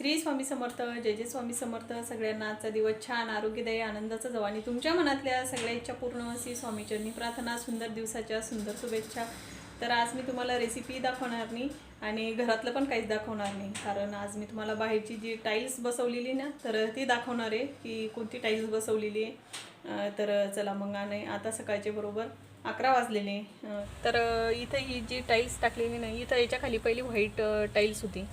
श्री स्वामी समर्थ जय जय स्वामी समर्थ. सगळ्यांना आजचा दिवस छान आरोग्यदायी आनंदाचा जाऊ आणि तुमच्या मनातल्या सगळ्या इच्छा पूर्ण श्री स्वामीचरणी प्रार्थना सुंदर दिवसाच्या सुंदर शुभेच्छा. तर आज मी तुम्हाला रेसिपी दाखवणार नाही आणि घरातलं पण काहीच दाखवणार नाही. कारण आज मी तुम्हाला बाहेरची जी टाईल्स बसवलेली ना तर ती दाखवणार आहे की कोणती टाईल्स बसवलेली आहे. तर चला मग आणि आता सकाळचे बरोबर अकरा वाजलेले. तर इथं ही जी टाईल्स टाकलेली नाही इथं याच्या खाली पहिली व्हाईट टाईल्स होती.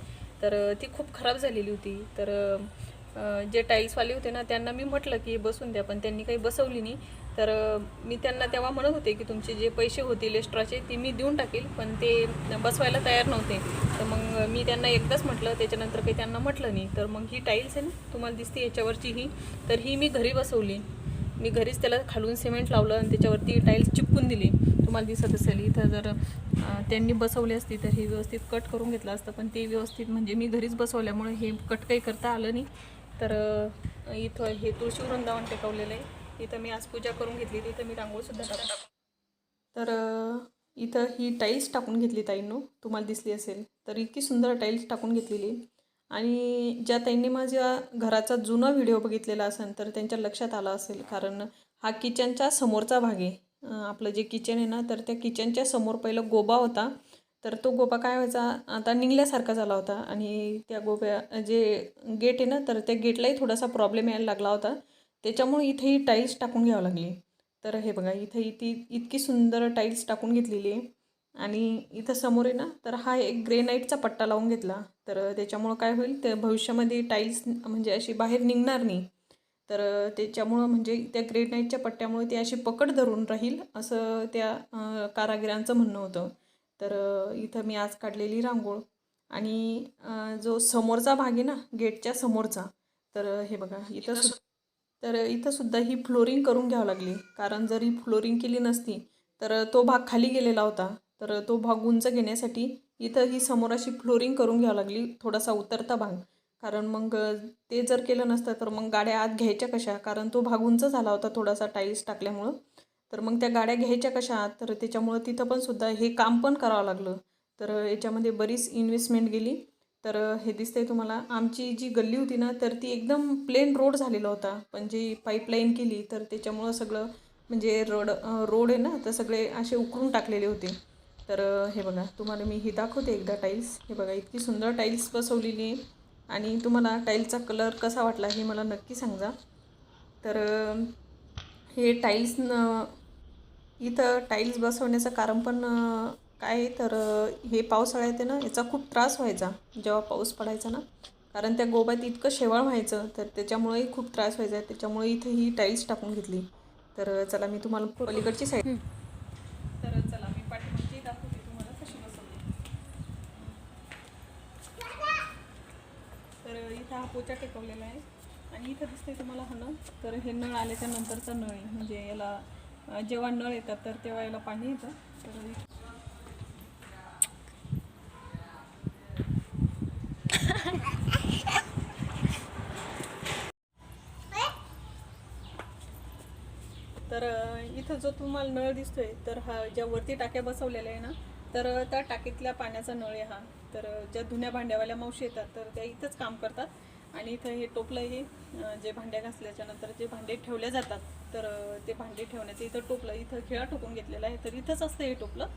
तर ती खूप खराब झालेली होती. तर जे टाईल्सवाले होते ना त्यांना मी म्हटलं की बसून द्या. पण त्यांनी काही बसवली नाही. तर मी त्यांना तेव्हा म्हणत होते की तुमचे जे पैसे होतील एक्स्ट्राचे ते मी देऊन टाकेल. पण ते बसवायला तयार नव्हते. तर मग मी त्यांना एकदाच म्हटलं. त्याच्यानंतर काही त्यांना म्हटलं नाही. तर मग ही टाईल्स आहे ना तुम्हाला दिसते याच्यावरची ही. तर ही मी घरी बसवली. मी घरीच त्याला खालून सिमेंट लावलं आणि त्याच्यावरती टाईल्स चिपकून दिली. तुम्हाला दिसत असेल इथं जर त्यांनी बसवली असती तर हे व्यवस्थित कट करून घेतलं असतं पण ते व्यवस्थित म्हणजे मी घरीच बसवल्यामुळे हे कट काही करता आलं नाही. तर इथं हे तुळशी वृंदावन टेकवलेलं आहे. इथं मी आज पूजा करून घेतली तिथं मी रांगोळसुद्धा टाकून तर इथं ही टाईल्स टाकून घेतली ताईंनो तुम्हाला दिसली असेल तर इतकी सुंदर टाईल्स टाकून घेतलेली. आणि ज्या ताईंनी माझ्या घराचा जुना व्हिडिओ बघितलेला असेल तर त्यांच्या लक्षात आला असेल कारण हा किचनच्या समोरचा भाग आहे. आपलं जे किचन आहे ना तर त्या किचनच्या समोर पहिलं गोबा होता. तर तो गोबा काय व्हायचा आता निघल्यासारखा झाला होता. आणि त्या गोब्या जे गेट आहे ना तर त्या गेटलाही थोडासा प्रॉब्लेम यायला लागला होता. त्याच्यामुळे इथेही टाईल्स टाकून घ्यावं लागली. तर हे बघा इथे इथे इतकी सुंदर टाईल्स टाकून घेतलेली आहे. आणि इथं समोर आहे ना तर हा एक ग्रेनाईटचा पट्टा लावून घेतला. तर त्याच्यामुळं काय होईल ते भविष्यामध्ये टाईल्स म्हणजे अशी बाहेर निघणार नाही. तर त्याच्यामुळं म्हणजे त्या ग्रेनाईटच्या पट्ट्यामुळे ती अशी पकड धरून राहील असं त्या कारागिरांचं म्हणणं होतं. तर इथं मी आज काढलेली रांगोळ आणि जो समोरचा भाग आहे ना गेटच्या समोरचा तर हे बघा इथं सु तर इथं सुद्धा ही फ्लोरिंग करून घ्यावं लागली. कारण जर ही फ्लोरिंग केली नसती तर तो भाग खाली गेलेला होता. तर तो भाग उंच घेण्यासाठी इथं ही समोर अशी फ्लोरिंग करून घ्यावं लागली थोडासा उतरता भाग. कारण मग ते जर केलं नसतं तर मग गाड्या आत घ्यायच्या कशा? कारण तो भाग उंच झाला होता थोडासा टाईल्स टाकल्यामुळं. तर मग त्या गाड्या घ्यायच्या कशा? आत तर त्याच्यामुळं तिथं पण सुद्धा हे काम पण करावं लागलं. तर याच्यामध्ये बरीच इन्व्हेस्टमेंट गेली. तर हे दिसतंय तुम्हाला. आमची जी गल्ली होती ना तर ती एकदम प्लेन रोड झालेला होता. पण जी पाईपलाईन केली तर त्याच्यामुळं सगळं म्हणजे रोड रोड आहे ना तर सगळे असे उकरून टाकलेले होते. तर हे बघा तुम्हाला मी हे दाखवते एकदा टाईल्स हे बघा इतकी सुंदर टाईल्स बसवलेली आहे. आणि तुम्हाला टाईलचा कलर कसा वाटला हे मला नक्की सांगा. तर हे टाईल्स न इथं टाईल्स बसवण्याचं कारण पण काय तर हे पावसाळ्यात आहे ना याचा खूप त्रास व्हायचा. जेव्हा पाऊस पडायचा ना कारण त्या गोब्यात इतकं शेवाळ व्हायचं तर त्याच्यामुळेही खूप त्रास व्हायचा. त्याच्यामुळे इथे ही टाईल्स टाकून घेतली. तर चला मी तुम्हाला पलीकडची साईड तर चला मी पाठीमागची दाखवते तुम्हाला कशी बसवली तर इथं हा पोचा टेकवलेला आहे. आणि इथं दिसते तुम्हाला हा नळ. तर हे नळ आल्याच्या नंतरचा नळ आहे. म्हणजे याला जेव्हा नळ येतात तर तेव्हा याला पाणी येतं. तर तर इथं जो तुम्हाला नळ दिसतोय तर हा ज्या वरती टाक्या बसवलेल्या आहे ना तर त्या टाकीतल्या पाण्याचा नळ आहे हा. तर ज्या धुन्या भांड्यावाल्या मावशी येतात तर त्या इथंच काम करतात. आणि इथं हे टोपलं हे जे भांड्या घासल्याच्या नंतर जे भांडे ठेवले जातात तर ते भांडे ठेवण्याचं इथं टोपलं इथं खिळा टोकून घेतलेला आहे तर इथंच असतं हे टोपलं.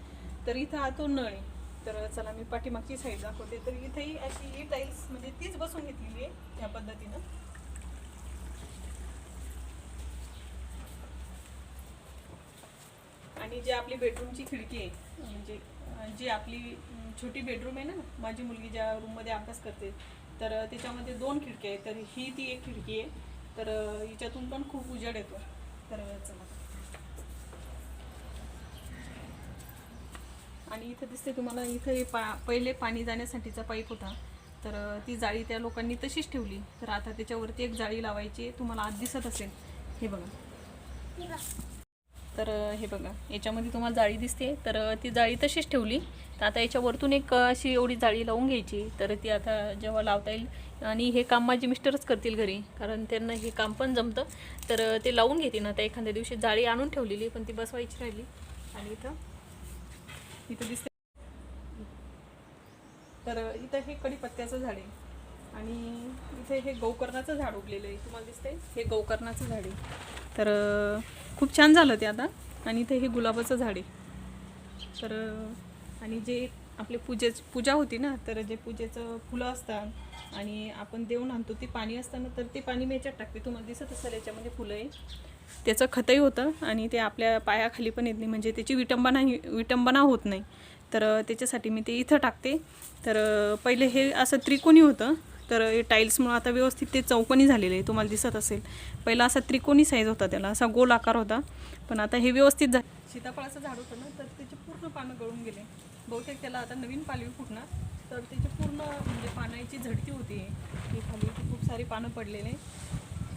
तर इथं हा तो नळ आहे. तर चला मी पाठीमागची साईड दाखवते. तर इथेही अशी ही टाईल्स म्हणजे तीच बसून घेतलेली आहे या पद्धतीनं. आणि जी आपली बेडरूमची खिडकी आहे म्हणजे जी आपली छोटी बेडरूम आहे ना माझी मुलगी ज्या रूममध्ये अभ्यास करते तर त्याच्यामध्ये दोन खिडक्या आहेत तर ही ती एक खिडकी आहे तर हिच्यातून पण खूप उजेड येतो. तर चला. आणि इथं दिसते तुम्हाला इथं हे पा पहिले पाणी जाण्यासाठीचा पाईप होता तर ती जाळी त्या लोकांनी तशीच ठेवली. तर आता त्याच्यावरती एक जाळी लावायची तुम्हाला आज दिसत असेल. हे बघा. तर हे बघा याच्यामध्ये तुम्हाला जाळी दिसते. तर ती जाळी तशीच ठेवली. तर आता याच्यावरतून एक अशी एवढी जाळी लावून घ्यायची. तर ती आता जेव्हा लावता येईल आणि हे काम माझे मिस्टरच करतील घरी कारण त्यांना हे काम पण जमतं. तर ते लावून घेते ना एखाद्या दिवशी जाळी आणून ठेवलेली पण ती बसवायची राहिली. आणि इथं इथं दिसते. तर इथं हे कडीपत्त्याचं झाड आहे. आणि इथे हे गौकर्णाचं झाड उगलेलं आहे. तुम्हाला दिसतंय? हे गौकर्णाचं झाड आहे. तर खूप छान झालं ते आता. आणि इथे हे गुलाबाचं झाड आहे. तर आणि जे आपले पूजेच पूजा होती ना तर जे पूजेचं फुलं असतात आणि आपण देऊन आणतो ते पाणी असताना तर ते पाणी मी याच्यात टाकते. तुम्हाला दिसत असेल याच्यामध्ये फुलं आहे. त्याचं खतही होतं आणि ते आपल्या पायाखाली पण येत नाही. म्हणजे त्याची विटंबना विटंबना होत नाही. तर त्याच्यासाठी मी ते इथं टाकते. तर पहिले हे असं त्रिकोणी होतं. तर हे टाईल्समुळं आता व्यवस्थित ते चौकोनी झालेलं आहे तुम्हाला दिसत असेल. पहिला असा त्रिकोणी साईज होता त्याला असा गोल आकार होता. पण आता हे व्यवस्थित झा सीताफळाचं झाड होतं ना तर त्याचे पूर्ण पानं गळून गेले. बहुतेक त्याला आता नवीन पालवी फुटणार. तर त्याची पूर्ण म्हणजे पानाची झडती होती. ही खाली खूप सारी पानं पडलेले.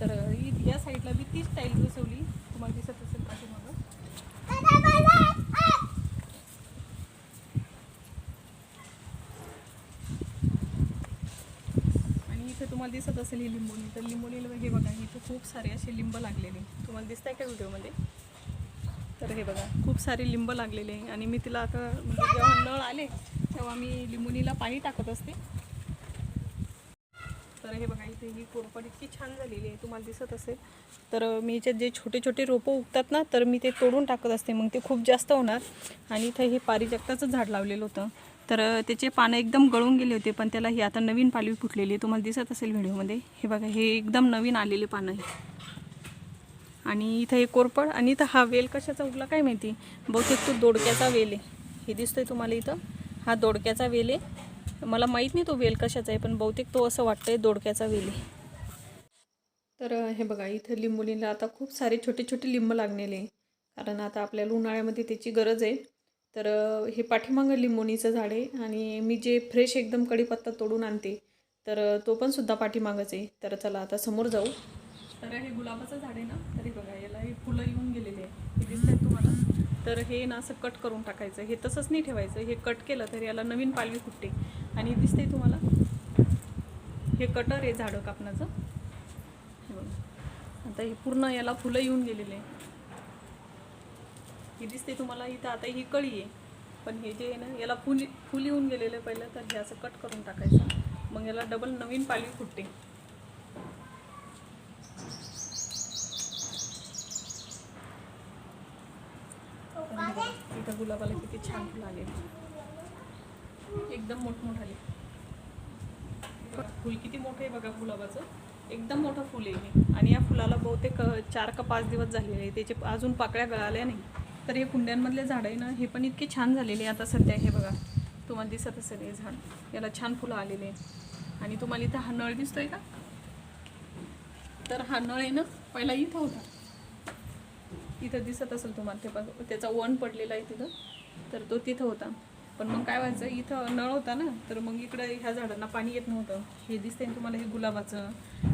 तर ही या साईडला मी तीच टाईल बसवली. तुम्हाला दिसत असेल पाठीमागं आणि इथे तुम्हाला दिसत असेल ही लिंबोणी. तर लिंबोणीला हे बघा इथे खूप सारे असे लिंब लागलेले. तुम्हाला दिसत आहे का व्हिडिओमध्ये? तर हे बघा खूप सारे लिंब लागलेले. आहे आणि मी तिला आता म्हणजे जेव्हा नळ आले तेव्हा मी लिंबोणीला पाणी टाकत असते. तर हे बघा इथे ही कोरपड इतकी छान झालेली आहे. तुम्हाला दिसत असेल. तर मी याच्यात जे छोटे छोटे रोपं उगतात ना तर मी ते तोडून टाकत असते. मग ते खूप जास्त होणार. आणि इथं हे पारिजगताचं झाड लावलेलं होतं. तर त्याचे पानं एकदम गळून गेले होते पण त्याला ही आता नवीन पालवी फुटलेली आहे. तुम्हाला दिसत असेल व्हिडिओमध्ये. हे बघा हे एकदम नवीन आलेले पानं आहे आणि इथं हे कोरपड आणि इथं हा वेल कशाचा उगला काय माहिती? बहुतेक तो दोडक्याचा वेल आहे. हे दिसतंय तुम्हाला इथं? हा दोडक्याचा वेल आहे. मला माहीत नाही तो वेल कशाचा आहे पण बहुतेक तो असं वाटतंय दोडक्याचा वेल आहे. तर हे बघा इथं लिंबोलीला आता खूप सारे छोटे छोटे लिंब लागलेले आहे. कारण आता आपल्याला उन्हाळ्यामध्ये त्याची गरज आहे. तर हे पाठीमागं लिंबोणीचं झाड आहे आणि मी जे फ्रेश एकदम कढीपत्ता तोडून आणते तर तो पण सुद्धा पाठीमागच आहे. तर चला आता समोर जाऊ. तर हे गुलाबाचं झाड आहे ना तरी बघा याला हे फुलं येऊन गेलेले आहे हे दिसत तुम्हाला? तर हे ना असं कट करून टाकायचं. हे तसंच नाही ठेवायचं. हे कट केलं तर याला नवीन पालवी फुटते. आणि दिसतंय तुम्हाला? हे कटर आहे झाडं कापण्याचं. बघा. आता हे पूर्ण याला फुलं येऊन गेलेले आहे ही दिसते तुम्हाला इथं आता ही कळी आहे. पण हे जे आहे ना याला फुल फुल येऊन गेलेलं आहे पहिलं तर हे असं कट करून टाकायचं. मग याला डबल नवीन पालवी फुटते. इथं गुलाबाला किती छान फुलं आले एकदम मोठमोठाले फुल किती मोठं आहे बघा गुलाबाचं. एकदम मोठं फुल आहे आणि या फुलाला बहुतेक चार का पाच दिवस झालेले आहे त्याचे अजून पाकळ्या गळाल्या नाही. तर हे कुंड्यांमधले झाड आहे ना हे पण इतके छान झालेले आता सध्या हे बघा. तुम्हाला दिसत असेल हे झाड. याला छान फुलं आलेले आणि तुम्हाला इथं हा नळ दिसतोय का? तर हा नळ आहे ना पहिला इथं होता. इथं दिसत असेल तुम्हाला ते त्याचा वन पडलेला आहे तिथं. तर तो तिथं होता. पण मग काय व्हायचं इथं नळ होता ना तर मग इकडं ह्या झाडांना पाणी येत नव्हतं. हे दिसतंय ना तुम्हाला हे गुलाबाचं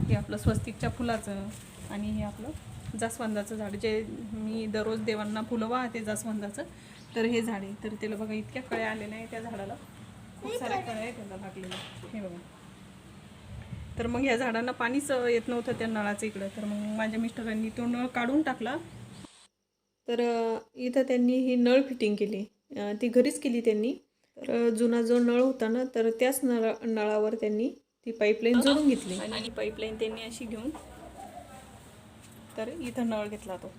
हे आपलं स्वस्तिकच्या फुलाचं आणि हे आपलं जास्वंदाचं झाड जे मी दररोज देवांना फुलं वाहते जास्वंदाचं तर हे झाड आहे. तर त्याला बघा इतक्या कळ्या आलेल्या आहे त्या झाडाला. खूप साऱ्या कळ्या आहेत त्याला लागलेल्या. हे बघा. तर मग ह्या झाडांना पाणीच येत नव्हतं त्या नळाचं इकडं. तर मग माझ्या मिस्टरांनी तो नळ काढून टाकला. तर इथं त्यांनी ही नळ फिटिंग केली. ती घरीच केली त्यांनी. तर जुना जो नळ होता ना तर त्याच नळा नळावर त्यांनी ती पाईपलाईन जोडून घेतली. आणि पाईपलाईन त्यांनी अशी घेऊन तर इथं नळ घेतला तो.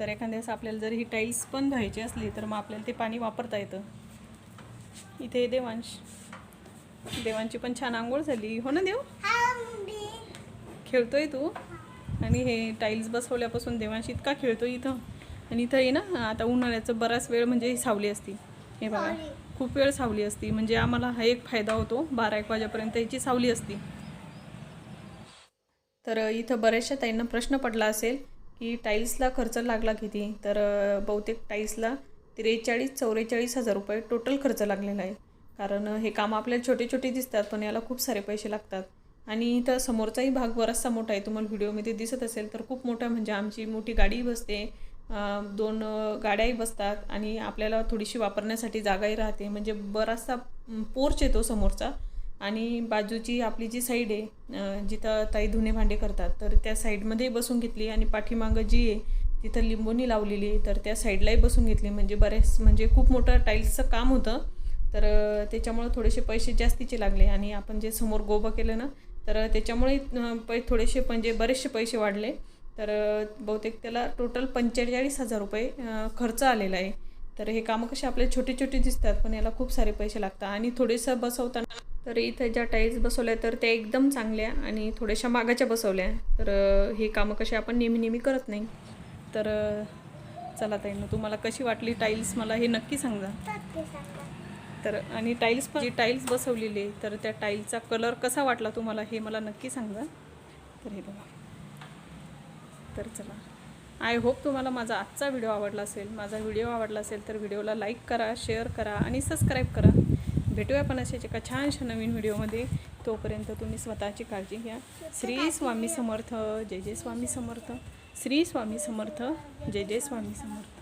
तर एखाद्या वेळेस आपल्याला जर ही टाईल्स पण धुवायची असली तर मग आपल्याला ते पाणी वापरता येतं. इथे देवांश. देवांची पण छान आंघोळ झाली. हो ना देव? खेळतोय तू? आणि हे टाईल्स बसवल्यापासून देवांशी इतका खेळतोय इथं. आणि इथं आहे ना आता उन्हाळ्याचं बराच वेळ म्हणजे सावली असती. हे बघा. खूप वेळ सावली असती. म्हणजे आम्हाला हा एक फायदा होतो. बारा एक वाजेपर्यंत याची सावली असती. तर इथं बऱ्याचशा ताईंना प्रश्न पडला असेल की टाईल्सला खर्च लागला किती? तर बहुतेक टाईल्सला त्रेचाळीस चौवेचाळीस हजार रुपये टोटल खर्च लागलेला आहे. कारण हे काम आपल्याला छोटे छोटे दिसतात पण याला खूप सारे पैसे लागतात. आणि इथं समोरचाही भाग बराचसा मोठा आहे. तुम्हाला व्हिडिओमध्ये दिसत असेल तर खूप मोठा म्हणजे आमची मोठी गाडी बसते. दोन गाड्याही बसतात आणि आपल्याला थोडीशी वापरण्यासाठी जागाही राहते. म्हणजे बराचसा पोर्च येतो समोरचा. आणि बाजूची आपली जी साईड आहे जिथं ताई धुणे भांडे करतात तर त्या साईडमध्ये बसून घेतली आणि पाठीमागं जी आहे तिथं लिंबोनी लावलेली आहे तर त्या साईडलाही बसून घेतली. म्हणजे बरेच म्हणजे खूप मोठं टाईल्सचं काम होतं तर त्याच्यामुळं थोडेसे पैसे जास्तीचे लागले. आणि आपण जे समोर गोबं केलं ना तर त्याच्यामुळे पै थोडेसे म्हणजे बरेचसे पैसे वाढले. तर बहुतेक त्याला टोटल पंचेचाळीस हजार रुपये खर्च आलेला आहे. तर हे कामं कसे आपले छोटे छोटे दिसतात पण याला खूप सारे पैसे लागतात. आणि थोडेसं बसवताना तर इथं ज्या टाईल्स बसवल्या तर त्या एकदम चांगल्या आणि थोड्याशा मागाच्या बसवल्या. तर हे कामं कसे आपण नेहमी नेहमी करत नाही. तर चला ताई ना तुम्हाला कशी वाटली टाईल्स मला हे नक्की सांगा. तर आणि टाईल्स पण जी टाईल्स बसवलेली तर त्या टाईल्सचा कलर कसा वाटला तुम्हाला हे मला नक्की सांगा. तर हे बघा. तर चला. आय होप तुम्हाला माझा आजचा व्हिडिओ आवडला असेल. माझा व्हिडिओ आवडला असेल तर व्हिडिओला लाईक करा शेअर करा आणि सबस्क्राईब करा. भेटूया पण अशाच एका छानशा नवीन व्हिडिओमध्ये. तोपर्यंत तुम्ही स्वतःची काळजी घ्या. श्री स्वामी समर्थ जय जय स्वामी समर्थ. श्री स्वामी समर्थ जय जय स्वामी समर्थ.